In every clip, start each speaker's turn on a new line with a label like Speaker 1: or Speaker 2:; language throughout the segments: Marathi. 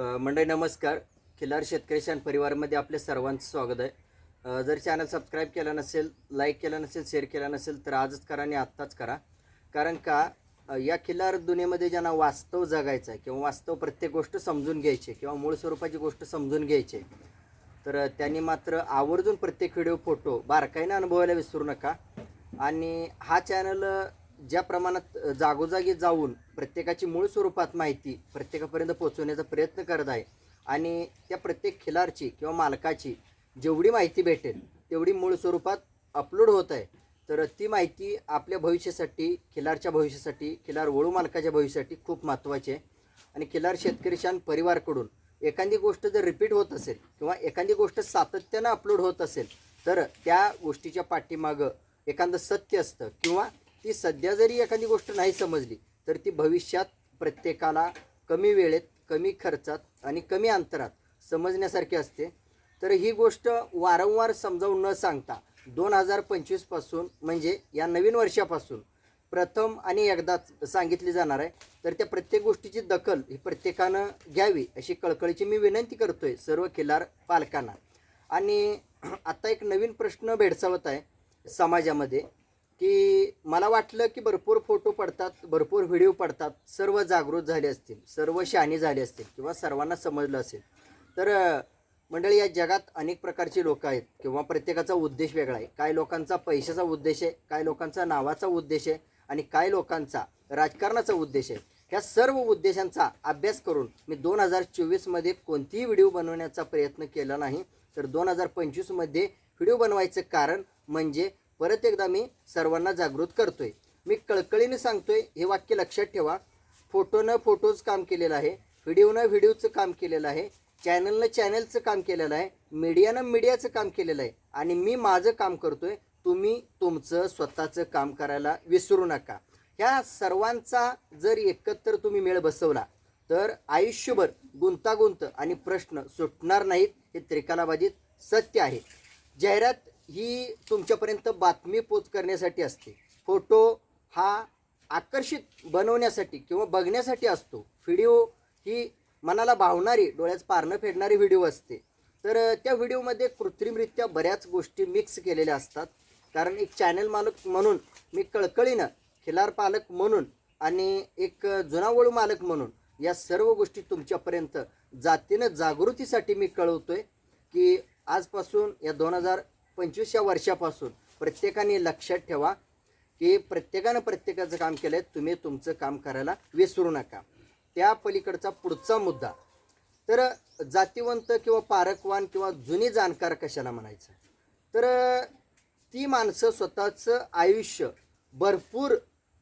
Speaker 1: मंडळी नमस्कार. खिलार शेतकरी शान परिवारमध्ये आपल्या सर्वांचं स्वागत आहे. जर चॅनल सबस्क्राईब केलं नसेल लाईक केलं नसेल शेअर केलं नसेल तर आजच करा आणि आत्ताच करा. कारण का या खिलार दुनियेमध्ये ज्यांना वास्तव जगायचं आहे किंवा वास्तव प्रत्येक गोष्ट समजून घ्यायची आहे किंवा मूळ स्वरूपाची गोष्ट समजून घ्यायची आहे तर त्यांनी मात्र आवर्जून प्रत्येक व्हिडिओ फोटो बारकाईनं अनुभवायला विसरू नका. आणि हा चॅनल ज्या प्रमाणात जागोजागी जाऊन प्रत्येकाची मूळ स्वरूपात माहिती प्रत्येकापर्यंत पोहोचवण्याचा प्रयत्न करत आहे आणि त्या प्रत्येक खिलारची किंवा मालकाची जेवढी माहिती भेटेल तेवढी मूळ स्वरूपात अपलोड होत आहे. तर ती माहिती आपल्या भविष्यासाठी खिलारच्या भविष्यासाठी खिलार वळू मालकाच्या भविष्यासाठी खूप महत्त्वाची आहे. आणि खिलार शेतकरी शान परिवारकडून एखादी गोष्ट जर रिपीट होत असेल किंवा एखादी गोष्ट सातत्यानं अपलोड होत असेल तर त्या गोष्टीच्या पाठीमागं एखादं सत्य असतं किंवा ती सध्या जरी एखादी गोष्ट नाही समजली तर ती भविष्यात प्रत्येकाला कमी वेळेत कमी खर्चात आणि कमी अंतरात समजण्यासारखी असते. तर ही गोष्ट वारंवार समजावून न सांगता दोन हजार पंचवीसपासून म्हणजे या नवीन वर्षापासून प्रथम आणि एकदाच सांगितली जाणार आहे. तर त्या प्रत्येक गोष्टीची दखल ही प्रत्येकानं घ्यावी अशी कळकळीची मी विनंती करतो आहे सर्व खिलार पालकांना. आणि आता एक नवीन प्रश्न भेडसावत आहे समाजामध्ये. की मला वाटलं की भरपूर फोटो पडतात भरपूर व्हिडिओ पडतात सर्व जागृत झाले असतील सर्व शहाणी झाले असतील किंवा सर्वांना समजलं असेल. तर मंडळी या जगात अनेक प्रकारचे लोक आहेत किंवा प्रत्येकाचा उद्देश वेगळा आहे. काही लोकांचा पैशाचा उद्देश आहे काही लोकांचा नावाचा उद्देश आहे आणि काय लोकांचा राजकारणाचा उद्देश आहे. ह्या सर्व उद्देशांचा अभ्यास करून मी दोन हजार चोवीसमध्ये कोणतीही व्हिडिओ बनवण्याचा प्रयत्न केला नाही. तर दोन हजार पंचवीसमध्ये व्हिडिओ बनवायचं कारण म्हणजे परत एकदा मी सर्वांना जागृत करतोय. मी कळकळीने सांगतोय हे वाक्य लक्षात ठेवा. फोटोनं फोटोचं काम केलेलं आहे व्हिडिओनं व्हिडिओचं काम केलेलं आहे चॅनलनं चॅनलचं काम केलेलं आहे मीडियानं मीडियाचं काम केलेलं आहे आणि मी माझं काम करतोय तुम्ही तुमचं स्वतःचं काम करायला विसरू नका. ह्या सर्वांचा जर एकत्र तुम्ही मेळ बसवला तर आयुष्यभर गुंतागुंत आणि प्रश्न सुटणार नाहीत हे त्रिकालाबाजीत सत्य आहे. जाहिरात ही तुमच्यापर्यंत बातमी पोच करण्यासाठी असते. फोटो हा आकर्षित बनवण्यासाठी किंवा बघण्यासाठी असतो. व्हिडिओ ही मनाला भावणारी डोळ्यात पारणं फेडणारी व्हिडिओ असते. तर त्या व्हिडिओमध्ये कृत्रिमरित्या बऱ्याच गोष्टी मिक्स केलेल्या असतात. कारण एक चॅनल मालक म्हणून मी कळकळीनं खिलार पालक म्हणून आणि एक जुनावळू मालक म्हणून या सर्व गोष्टी तुमच्यापर्यंत जातीनं जागृतीसाठी मी कळवतो आहे की आजपासून या दोन हजार पंचवीसच्या वर्षापासून प्रत्येकाने लक्षात ठेवा की प्रत्येकानं प्रत्येकाचं काम केलं आहे तुम्ही तुमचं काम करायला विसरू नका. त्या पलीकडचा पुढचा मुद्दा. तर जातीवंत किंवा पारकवान किंवा जुनी जाणकार कशाला म्हणायचं? तर ती माणसं स्वतःचं आयुष्य भरपूर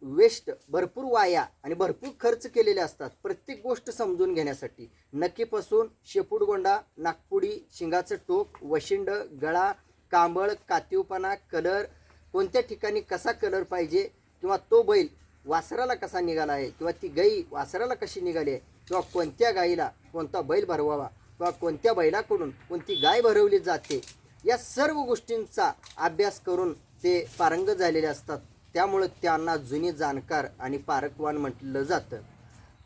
Speaker 1: वेस्ट भरपूर वाया आणि भरपूर खर्च केलेले असतात प्रत्येक गोष्ट समजून घेण्यासाठी. नक्कीपासून शेपूटगोंडा नागपुडी शिंगाचं टोक वशिंड गळा कांबळ कातीवपणा कलर कोणत्या ठिकाणी कसा कलर पाहिजे किंवा तो बैल वासराला कसा निघाला आहे किंवा ती गाई वासराला कशी निघाली आहे किंवा कोणत्या गाईला कोणता बैल भरवावा किंवा कोणत्या बैलाकडून कोणती गाय भरवली जाते या सर्व गोष्टींचा अभ्यास करून ते पारंगत झालेले असतात. त्यामुळं त्यांना जुनी जाणकार आणि पारकवान म्हटलं जातं.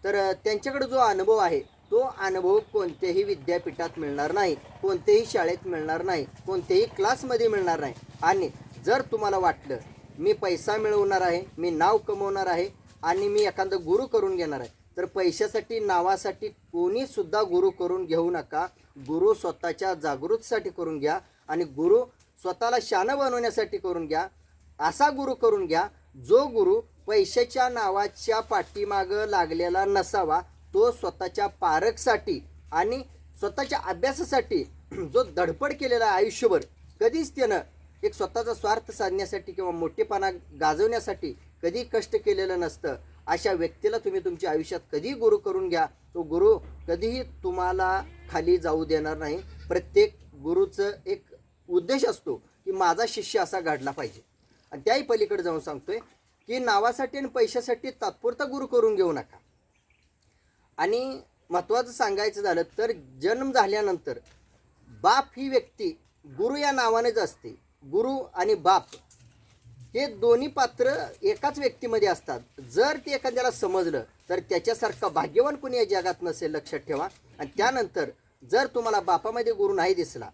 Speaker 1: तर त्यांच्याकडे जो अनुभव आहे तो अनुभव कोणत्याही विद्यापीठात मिळणार नाही कोणत्याही शाळेत मिळणार नाही कोणत्याही क्लासमध्ये मिळणार नाही. आणि जर तुम्हाला वाटलं मी पैसा मिळवणार आहे मी नाव कमवणार आहे आणि मी एखादं गुरु करून घेणार आहे तर पैशासाठी नावासाठी कोणीसुद्धा गुरु करून घेऊ नका. गुरु स्वतःच्या जागृतीसाठी करून घ्या आणि गुरु स्वतःला शानं बनवण्यासाठी करून घ्या. असा गुरु करून घ्या जो गुरु पैशाच्या नावाच्या पाठीमागं लागलेला नसावा तो स्वतःच्या पारखसाठी आणि स्वतःच्या अभ्यासासाठी जो धडपड केलेला आहे आयुष्यभर कधीच त्यानं एक स्वतःचा स्वार्थ साधण्यासाठी किंवा मोठेपणा गाजवण्यासाठी कधी कष्ट केलेलं नसतं. अशा व्यक्तीला तुम्ही तुमच्या आयुष्यात कधी गुरु करून घ्या. तो गुरु कधीही तुम्हाला खाली जाऊ देणार नाही. प्रत्येक गुरुचं एक उद्देश असतो की माझा शिष्य असा घडला पाहिजे. आणि त्याही पलीकडे जाऊन सांगतोय की नावासाठी आणि पैशासाठी तात्पुरता गुरु करून घेऊ नका. आणि महत्त्वाचं सांगायचं झालं तर जन्म झाल्यानंतर बाप ही व्यक्ती गुरु या नावानेच असते. गुरु आणि बाप हे दोन्ही पात्र एकाच व्यक्तीमध्ये असतात. जर ते एखाद्याला समजलं तर त्याच्यासारखं भाग्यवान कोणी या जगात नसेल लक्षात ठेवा. आणि त्यानंतर जर तुम्हाला बापामध्ये गुरु नाही दिसला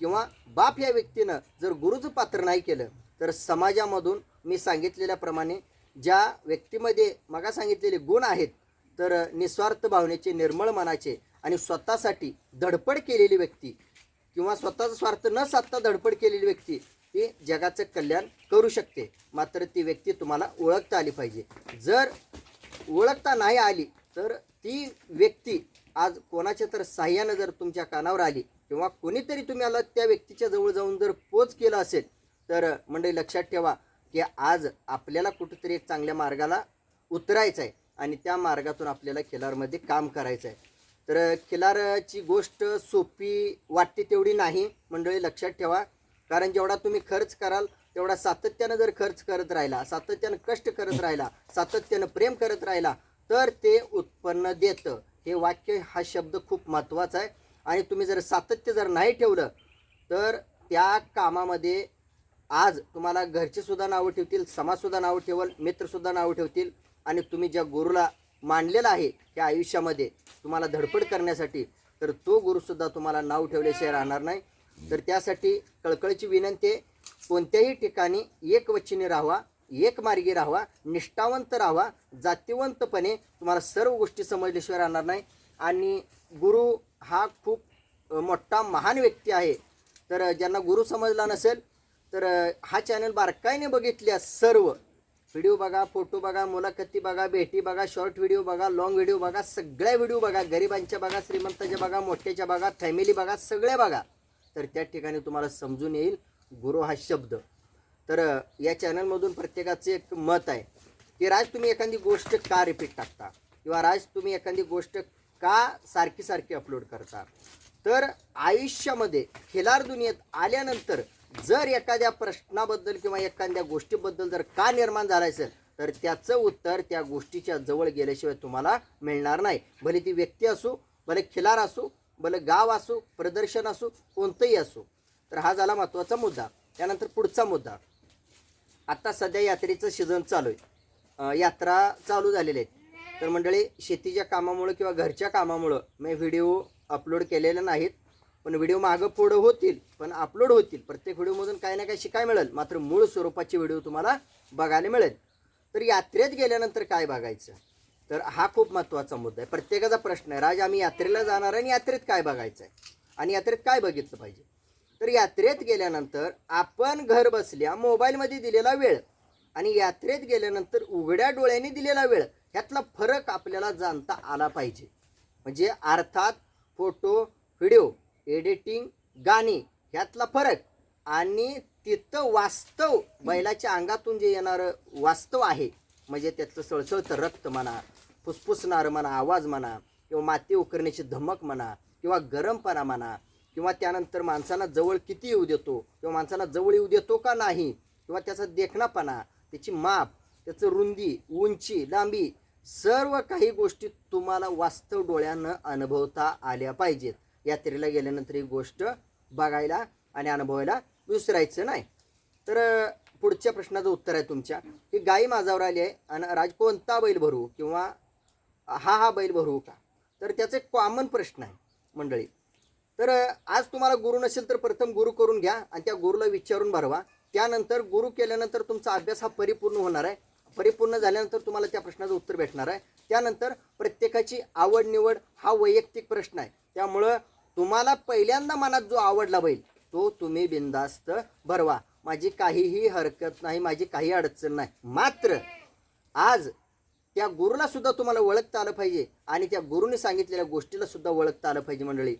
Speaker 1: किंवा बाप या व्यक्तीनं जर गुरुचं पात्र नाही केलं तर समाजामधून मी सांगितलेल्याप्रमाणे ज्या व्यक्तीमध्ये मगा सांगितलेले गुण आहेत तर निस्वार्थ भावनेचे निर्मळ मनाचे आणि स्वतःसाठी धडपड केलेली व्यक्ती किंवा स्वतःचा स्वार्थ न साधता धडपड केलेली व्यक्ती ही जगाचं कल्याण करू शकते. मात्र ती व्यक्ती तुम्हाला ओळखता आली पाहिजे. जर ओळखता नाही आली तर ती व्यक्ती आज कोणाच्या तर साह्यानं जर तुमच्या कानावर आली किंवा कोणीतरी तुम्हाला त्या व्यक्तीच्या जवळ जाऊन जर पोच केलं असेल तर मंडळी लक्षात ठेवा की आज आपल्याला कुठेतरी एक चांगल्या मार्गाला उतरायचं आहे आणि त्या मार्गातून आपल्याला खिलारमध्ये काम करायचं आहे तर खिलारची गोष्ट सोपी वाटते तेवढी नाही. मंडळी लक्षात ठेवा. कारण जेवढा तुम्ही खर्च कराल तेवढा सातत्यानं जर खर्च करत राहिला सातत्यानं कष्ट करत राहिला सातत्यानं प्रेम करत राहिला तर ते उत्पन्न देतं. हे वाक्य हा शब्द खूप महत्त्वाचा आहे. आणि तुम्ही जर सातत्य जर नाही ठेवलं तर त्या कामामध्ये आज तुम्हाला घरचेसुद्धा नावं ठेवतील समाजसुद्धा नावं ठेवल मित्रसुद्धा नावं ठेवतील. आणि तुम्ही ज्या गुरुला मानलेला आहे त्या आयुष्यामध्ये तुम्हाला धडपड करण्यासाठी तर तो गुरुसुद्धा तुम्हाला नाव ठेवल्याशिवाय राहणार नाही. तर त्यासाठी कळकळीची विनंती आहे कोणत्याही ठिकाणी एकवचनी राहावा एक मार्गी राहावा निष्ठावंत राहावा जातीवंतपणे तुम्हाला सर्व गोष्टी समजल्याशिवाय राहणार नाही. आणि गुरु हा खूप मोठा महान व्यक्ती आहे. तर ज्यांना गुरु समजला नसेल तर हा चॅनल बारकाईने बघितल्या सर्व व्हिडिओ बघा फोटो बघा मुलाखती बघा भेटी बघा शॉर्ट व्हिडिओ बघा लॉंग व्हिडिओ बघा सगळ्या व्हिडिओ बघा. गरिबांच्या बघा श्रीमंताच्या बघा मोठ्याच्या बघा फॅमिली बघा सगळ्या बघा. तर त्या ठिकाणी तुम्हाला समजून येईल गुरु हा शब्द. तर या चॅनलमधून प्रत्येकाचं एक मत आहे की राज तुम्ही एखादी गोष्ट का रिपीट टाकता? किंवा राज तुम्ही एखादी गोष्ट का सारखी सारखी अपलोड करता? तर आयुष्यामध्ये खिलार दुनियेत आल्यानंतर जर एखाद्या प्रश्नाबद्दल किंवा एखाद्या गोष्टीबद्दल जर का निर्माण झालं असेल तर त्याचं उत्तर त्या गोष्टीच्या जवळ गेल्याशिवाय तुम्हाला मिळणार नाही. भले ती व्यक्ती असो भले खिलार असो भले गाव असो प्रदर्शन असो कोणतंही असो. तर हा झाला महत्त्वाचा मुद्दा. त्यानंतर पुढचा मुद्दा. आत्ता सध्या यात्रेचं सीझन चालू आहे. यात्रा चालू झालेल्या आहेत तर मंडळी शेतीच्या कामामुळं किंवा घरच्या कामामुळं मी व्हिडिओ अपलोड केलेले नाहीत. पण व्हिडिओ मागं पुढं होतील पण अपलोड होतील. प्रत्येक व्हिडिओमधून काही ना काही शिकाय मिळेल. मात्र मूळ स्वरूपाचे व्हिडिओ तुम्हाला बघायला मिळेल. तर यात्रेत गेल्यानंतर काय बघायचं? तर हा खूप महत्त्वाचा मुद्दा आहे. प्रत्येकाचा प्रश्न आहे राज आम्ही यात्रेला जाणार आहे आणि यात्रेत काय बघायचं आहे? आणि यात्रेत काय बघितलं पाहिजे? तर यात्रेत गेल्यानंतर आपण घर बसल्या मोबाईलमध्ये दिलेला वेळ आणि यात्रेत गेल्यानंतर उघड्या डोळ्यांनी दिलेला वेळ ह्यातला फरक आपल्याला जाणता आला पाहिजे. म्हणजे अर्थात फोटो व्हिडिओ एडिटिंग गाणी ह्यातला फरक. आणि तिथं वास्तव बैलाच्या अंगातून जे येणारं वास्तव आहे म्हणजे त्यातलं सळसळतं रक्त म्हणा फुसफुसणारं म्हणा आवाज म्हणा किंवा माती उकरण्याची धमक म्हणा किंवा गरमपणा म्हणा किंवा त्यानंतर माणसांना जवळ किती येऊ देतो किंवा माणसांना जवळ येऊ देतो का नाही किंवा त्याचा देखणापणा त्याची माप त्याचं रुंदी उंची लांबी सर्व काही गोष्टी तुम्हाला वास्तव डोळ्यानं अनुभवता आल्या पाहिजेत. यात्रेला गेल्यानंतर ही गोष्ट बघायला आणि अनुभवायला विसरायचं नाही. तर पुढच्या प्रश्नाचं उत्तर आहे तुमच्या. की गाई माझावर आली आहे आणि राज कोणता बैल भरू किंवा हा हा बैल भरू का? तर त्याचं एक कॉमन प्रश्न आहे मंडळी. तर आज तुम्हाला गुरु नसेल तर प्रथम गुरु करून घ्या आणि त्या गुरुला विचारून भरवा. त्यानंतर गुरु केल्यानंतर तुमचा अभ्यास हा परिपूर्ण होणार आहे. परिपूर्ण झाल्यानंतर तुम्हाला त्या प्रश्नाचं उत्तर भेटणार आहे. त्यानंतर प्रत्येकाची आवड निवड हा वैयक्तिक प्रश्न आहे. त्यामुळं तुम्हाला पहिल्यांदा मनात जो आवडला बैल तो तुम्ही बिंदास्त भरवा. माझी काहीही हरकत नाही माझी काही अडचण नाही. मात्र आज त्या गुरुला सुद्धा तुम्हाला ओळखता आलं पाहिजे आणि त्या गुरुने सांगितलेल्या गोष्टीला सुद्धा ओळखता आलं पाहिजे मंडळी.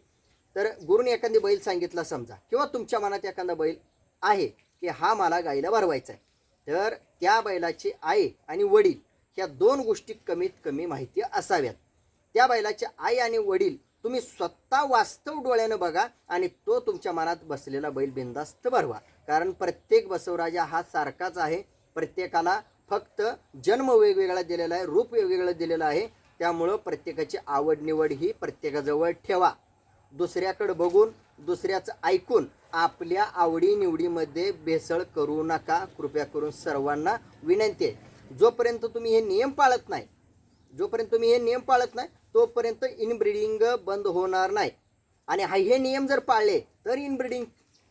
Speaker 1: तर गुरुने एखादी बैल सांगितला समजा किंवा तुमच्या मनात एखादा बैल आहे की हा मला गाईला भरवायचा आहे. तर त्या बैलाची आई आणि वडील ह्या दोन गोष्टी कमीत कमी माहिती असाव्यात. त्या बैलाची आई आणि वडील तुम्ही स्वतः वास्तव डोळ्यानं बघा आणि तो तुमच्या मनात बसलेला बैल बिंदास्त भरवा. कारण प्रत्येक बसवराजा हा सारखाच आहे. प्रत्येकाला फक्त जन्म वेगवेगळा दिलेला आहे रूप वेगवेगळं दिलेलं आहे. त्यामुळं प्रत्येकाची आवड निवड ही प्रत्येकाजवळ ठेवा. दुसऱ्याकडे बघून दुसऱ्याचं ऐकून आपल्या आवडीनिवडीमध्ये भेसळ करू नका. कृपया करून सर्वांना विनंती आहे. जोपर्यंत तुम्ही हे नियम पाळत नाही जोपर्यंत तुम्ही हे नियम पाळत नाही तोपर्यंत इनब्रिडिंग बंद होणार नाही. आणि हा हे नियम जर पाळले तर इनब्रिडिंग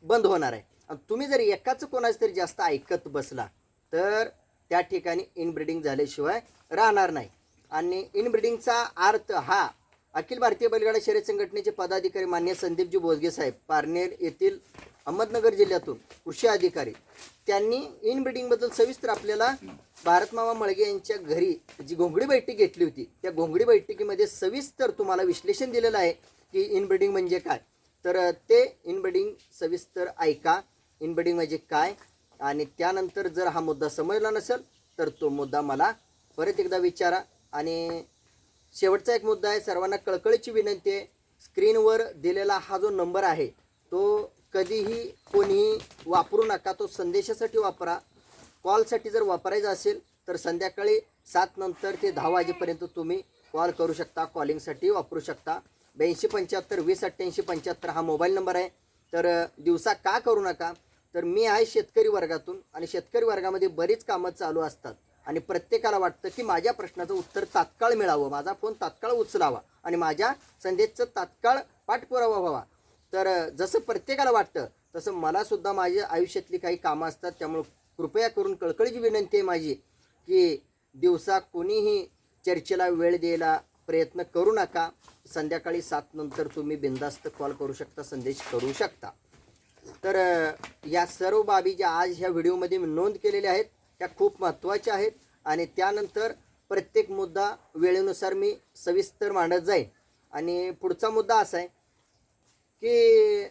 Speaker 1: बंद होणार आहे. आणि तुम्ही जर एकाच कोणाचं तरी जास्त ऐकत बसला तर त्या ठिकाणी इनब्रिडिंग झाल्याशिवाय राहणार नाही. आणि इनब्रिडिंगचा अर्थ हा अखिल भारतीय बैलगाडा शर्यत संघटनेचे पदाधिकारी मान्य संदीपजी बोजगे साहेब पारनेर येथील अहमदनगर जिल्ह्यातून कृषी अधिकारी. त्यांनी इनब्रिडिंगबद्दल सविस्तर आपल्याला भारतमामा मळगे यांच्या घरी जी घोंगडी बैठक घेतली होती त्या घोंगडी बैठकीमध्ये सविस्तर तुम्हाला विश्लेषण दिलेलं आहे की इनब्रिडिंग म्हणजे काय. तर ते इनब्रिडिंग सविस्तर ऐका. इनब्रिडिंग म्हणजे काय? आणि त्यानंतर जर हा मुद्दा समजला नसेल तर तो मुद्दा मला परत एकदा विचारा. आणि शेवटचा एक मुद्दा आहे सर्वांना कळकळीची विनंती आहे. स्क्रीनवर दिलेला हा जो नंबर आहे तो कधीही कोणीही वापरू नका. तो संदेशासाठी वापरा. कॉलसाठी जर वापरायचा असेल तर संध्याकाळी सात नंतर ते दहा वाजेपर्यंत तुम्ही कॉल करू शकता कॉलिंगसाठी वापरू शकता. ब्याऐंशी पंच्याहत्तर वीस अठ्ठ्याऐंशी पंच्याहत्तर हा मोबाईल नंबर आहे. तर दिवसा का करू नका? तर मी आहे शेतकरी वर्गातून आणि शेतकरी वर्गामध्ये बरीच कामं चालू असतात. आणि प्रत्येकाला वाटतं की माझ्या प्रश्नाचं उत्तर तात्काळ मिळावं माझा फोन तात्काळ उचलावा आणि माझ्या संदेशचं तात्काळ पाठपुरावा व्हावा. तर जसं प्रत्येकाला वाटतं तसं मलासुद्धा माझ्या आयुष्यातली काही कामं असतात त्यामुळं कृपया करून कळकळीची विनंती आहे माझी की दिवसा कोणीही चर्चेला वेळ द्यायला प्रयत्न करू नका. संध्याकाळी सात नंतर तुम्ही बिंदास्त कॉल करू शकता संदेश करू शकता. तर या सर्व बाबी ज्या आज ह्या व्हिडिओमध्ये मी नोंद केलेल्या आहेत त्या खूप महत्त्वाच्या आहेत आणि त्यानंतर प्रत्येक मुद्दा वेळेनुसार मी सविस्तर मांडत जाईन. आणि पुढचा मुद्दा असा आहे की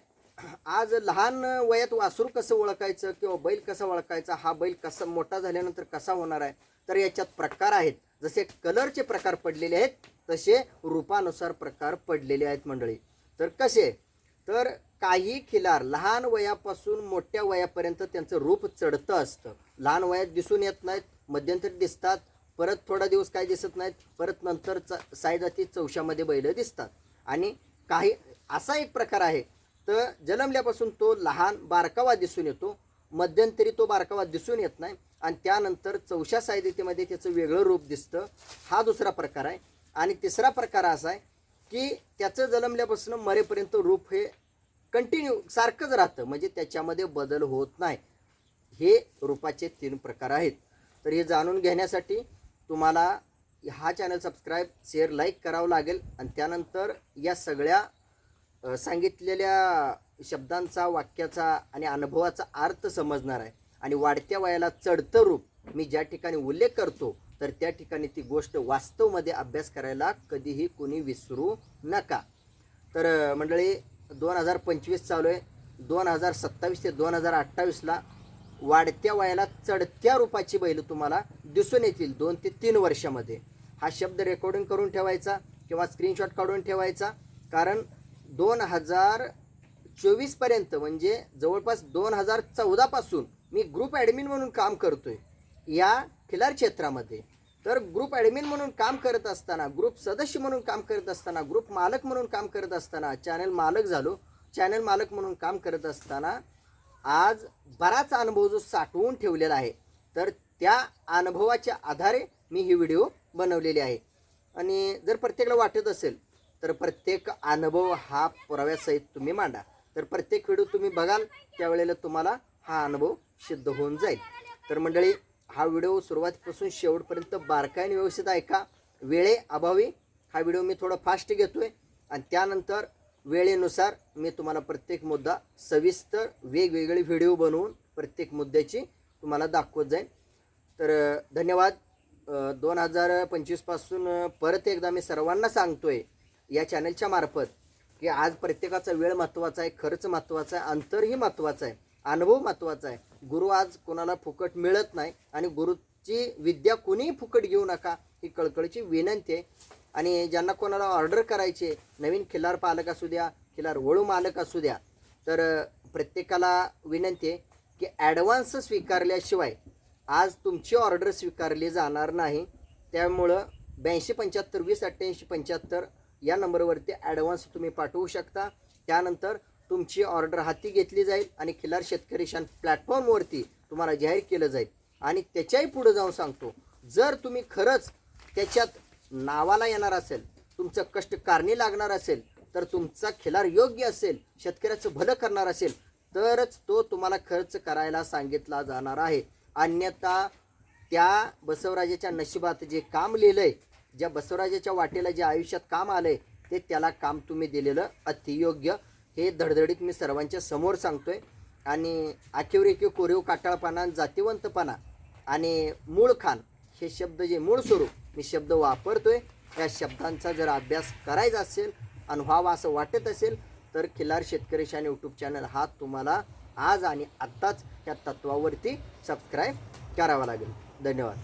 Speaker 1: आज लहान वयात वासरू कसं ओळखायचं किंवा बैल कसा ओळखायचा हा बैल कसा मोठा झाल्यानंतर कसा होणार आहे तर याच्यात प्रकार आहेत. जसे कलरचे प्रकार पडलेले आहेत तसे रूपानुसार प्रकार पडलेले आहेत मंडळी. तर कसे? तर काही खिलार लहान वयापासून मोठ्या वयापर्यंत त्यांचं रूप चढतं असतं. लहान वयात दिसून येत नाहीत मध्यंतरी दिसतात परत थोडा दिवस काय दिसत नाहीत परत नंतर च सायजाती चौशामध्ये बैलं दिसतात. आणि काही असा एक प्रकार आहे. तर जन्मल्यापासून तो लहान बारकावा दिसून येतो. मध्यंतरी तो बारकावा दिसून येत नाही. आणि त्यानंतर चौशा साहित्यतेमध्ये त्याचं वेगळं रूप दिसतं. हा दुसरा प्रकार आहे. आणि तिसरा प्रकार असा आहे की त्याचं जन्मल्यापासून मरेपर्यंत रूप हे कंटिन्यू सारखंच राहतं. म्हणजे त्याच्यामध्ये बदल होत नाही. हे रूपाचे तीन प्रकार आहेत. तर हे जाणून घेण्यासाठी तुम्हाला हा चॅनल सबस्क्राईब शेअर लाईक करावं लागेल. आणि त्यानंतर या सगळ्या सांगितलेल्या शब्दांचा वाक्याचा आणि अनुभवाचा अर्थ समजणार आहे. आणि वाढत्या वयाला चढतं रूप मी ज्या ठिकाणी उल्लेख करतो तर त्या ठिकाणी ती गोष्ट वास्तवमध्ये अभ्यास करायला कधीही कोणी विसरू नका. तर मंडळी दोन हजार पंचवीस चालू आहे. दोन हजार सत्तावीस ते दोन हजार अठ्ठावीसला वाढत्या वयाला चढत्या रूपाची बैल तुम्हाला दिसून येतील दोन ते तीन वर्षामध्ये. हा शब्द रेकॉर्डिंग करून ठेवायचा किंवा स्क्रीनशॉट काढून ठेवायचा. कारण दोन हजार चोवीसपर्यंत म्हणजे जवळपास दोन हजार चौदापासून मी ग्रुप ॲडमिन म्हणून काम करतो आहे या खिलार क्षेत्रामध्ये. तर ग्रुप ॲडमिन म्हणून काम करत असताना ग्रुप सदस्य म्हणून काम करत असताना ग्रुप मालक म्हणून काम करत असताना चॅनल मालक झालो. चॅनल मालक म्हणून काम करत असताना आज बराच अनुभव जो साठवून ठेवलेला आहे तर त्या अनुभवाच्या आधारे मी ही व्हिडिओ बनवलेली आहे. आणि जर प्रत्येकाला वाटत असेल तर प्रत्येक अनुभव हा पुराव्यासहित तुम्ही मांडा. तर प्रत्येक व्हिडिओ तुम्ही बघाल त्यावेळेला तुम्हाला हा अनुभव सिद्ध होऊन जाईल. तर मंडळी हा व्हिडिओ सुरुवातीपासून शेवटपर्यंत बारकाईने व्यवस्थित ऐका. वेळे अभावी हा व्हिडिओ मी थोडा फास्ट घेतो आहे आणि त्यानंतर वेळेनुसार मी तुम्हाला प्रत्येक मुद्दा सविस्तर वेगवेगळे व्हिडिओ बनवून प्रत्येक मुद्द्याची तुम्हाला दाखवत जाईन. तर धन्यवाद. दोन हजार पंचवीसपासून परत एकदा मी सर्वांना सांगतोय या चॅनलच्या मार्फत की आज प्रत्येकाचा वेळ महत्त्वाचा आहे खर्च महत्त्वाचा आहे अंतरही महत्त्वाचं आहे अनुभव महत्त्वाचा आहे. गुरु आज कोणाला फुकट मिळत नाही आणि गुरुची विद्या कोणीही फुकट घेऊ नका ही कळकळीची विनंती आहे. आणि ज्यांना कोणाला ऑर्डर करायचे नवीन खिल्लार पालक असू द्या खिल्लार वळू मालक असू द्या तर प्रत्येकाला विनंती आहे की ॲडव्हान्स स्वीकारल्याशिवाय आज तुमची ऑर्डर स्वीकारली जाणार नाही. त्यामुळं ब्याऐंशी पंच्याहत्तर वीस अठ्ठ्याऐंशी पंच्याहत्तर या नंबरवरती ॲडव्हान्स तुम्ही पाठवू शकता. त्यानंतर तुमची ऑर्डर हाती घेतली जाईल आणि खिलार शेतकरी शान प्लॅटफॉर्मवरती तुम्हाला जाहीर केलं जाईल. आणि त्याच्याही पुढं जाऊन सांगतो जर तुम्ही खरंच त्याच्यात नावाला येणार असेल तुमचं कष्ट कारणी लागणार असेल तर तुमचा खिलार योग्य असेल शेतकऱ्याचं भलं करणार असेल तरच तो तुम्हाला खर्च करायला सांगितला जाणार आहे. अन्यथा त्या बसवराजाच्या नशिबात जे काम लिहिलं आहे ज्या बसवराजाच्या वाटेला जे आयुष्यात काम आलं आहे ते त्याला काम तुम्ही दिलेलं अतियोग्य. हे धडधडीत मी सर्वांच्या समोर सांगतो आहे आणि आखीवर कोरीव काटाळपणा जातीवंतपणा आणि मूळ खान हे शब्द जे मूळ स्वरूप मी शब्द वापरतोय. या शब्दांचा जर अभ्यास करायचा असेल आणि व्हावा असं वाटत असेल तर खिलार शेतकरी शान यूट्यूब चॅनल हा तुम्हाला आज आणि आत्ताच या तत्वावरती सबस्क्राईब करावा लागेल. धन्यवाद.